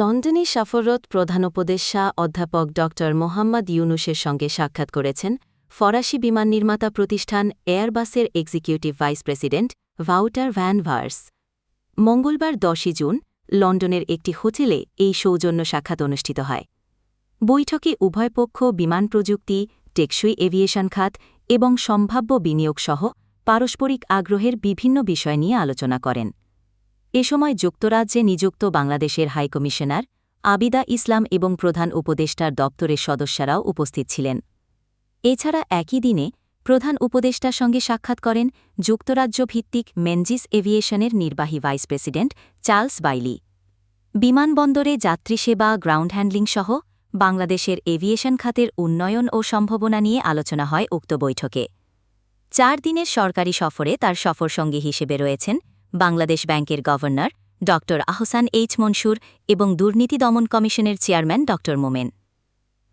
লন্ডনে সফররত প্রধান উপদেষ্টা অধ্যাপক ড মোহাম্মদ ইউনুসের সঙ্গে সাক্ষাৎ করেছেন ফরাসি বিমান নির্মাতা প্রতিষ্ঠান এয়ারবাসের executive vice president Wouter van Wersch. মঙ্গলবার দশই জুন লন্ডনের একটি হোটেলে এই সৌজন্য সাক্ষাৎ অনুষ্ঠিত হয়। বৈঠকে উভয় পক্ষ বিমান প্রযুক্তি, টেকসই এভিয়েশন খাত এবং সম্ভাব্য বিনিয়োগ সহ পারস্পরিক আগ্রহের বিভিন্ন বিষয় নিয়ে আলোচনা করেন। এ সময় যুক্তরাজ্যে নিযুক্ত বাংলাদেশের হাইকমিশনার আবিদা ইসলাম এবং প্রধান উপদেষ্টার দপ্তরের সদস্যরাও উপস্থিত ছিলেন। এছাড়া একই দিনে প্রধান উপদেষ্টার সঙ্গে সাক্ষাৎ করেন যুক্তরাজ্য ভিত্তিক মেনজিস এভিয়েশনের নির্বাহী ভাইস প্রেসিডেন্ট চার্লস বাইলি। বিমানবন্দরে যাত্রী সেবা, গ্রাউন্ড হ্যান্ডলিং সহ বাংলাদেশের এভিয়েশন খাতের উন্নয়ন ও সম্ভাবনা নিয়ে আলোচনা হয় উক্ত বৈঠকে। চার দিনের সরকারি সফরে তার সফরসঙ্গী হিসেবে রয়েছেন বাংলাদেশ ব্যাংকের গভর্নর ড. আহসান এইচ মনসুর এবং দুর্নীতি দমন কমিশনের চেয়ারম্যান ড. মোমেন।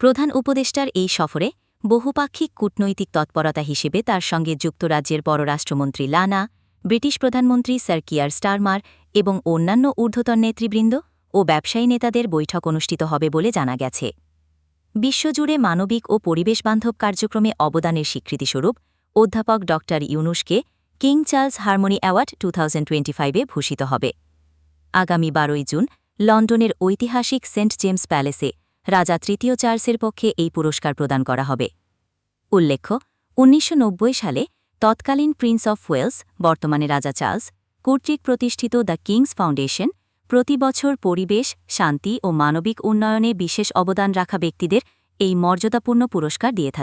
প্রধান উপদেষ্টার এই সফরে বহুপাক্ষিক কূটনৈতিক তৎপরতা হিসেবে তার সঙ্গে যুক্তরাজ্যের পররাষ্ট্রমন্ত্রী লানা, ব্রিটিশ প্রধানমন্ত্রী স্যার কিয়ার স্টারমার এবং অন্যান্য ঊর্ধ্বতন নেতৃবৃন্দ ও ব্যবসায়ী নেতাদের বৈঠক অনুষ্ঠিত হবে বলে জানা গেছে। বিশ্বজুড়ে মানবিক ও পরিবেশবান্ধব কার্যক্রমে অবদানের স্বীকৃতিস্বরূপ অধ্যাপক ড. ইউনুসকে King Charles harmony award two thousand twenty ভূষিত হবে। আগামী বারোই জুন লন্ডনের ঐতিহাসিক সেন্ট জেমস প্যালেসে রাজা তৃতীয় চার্লসের পক্ষে এই পুরস্কার প্রদান করা হবে। উল্লেখ্য, উনিশশো নব্বই সালে তৎকালীন প্রিন্স অফ ওয়েলস, বর্তমানে রাজা চার্লস কর্তৃক প্রতিষ্ঠিত দ্য কিংস ফাউন্ডেশন, প্রতি বছর পরিবেশ, শান্তি ও মানবিক উন্নয়নে বিশেষ অবদান রাখা ব্যক্তিদের এই মর্যাদাপূর্ণ পুরস্কার দিয়ে থাকে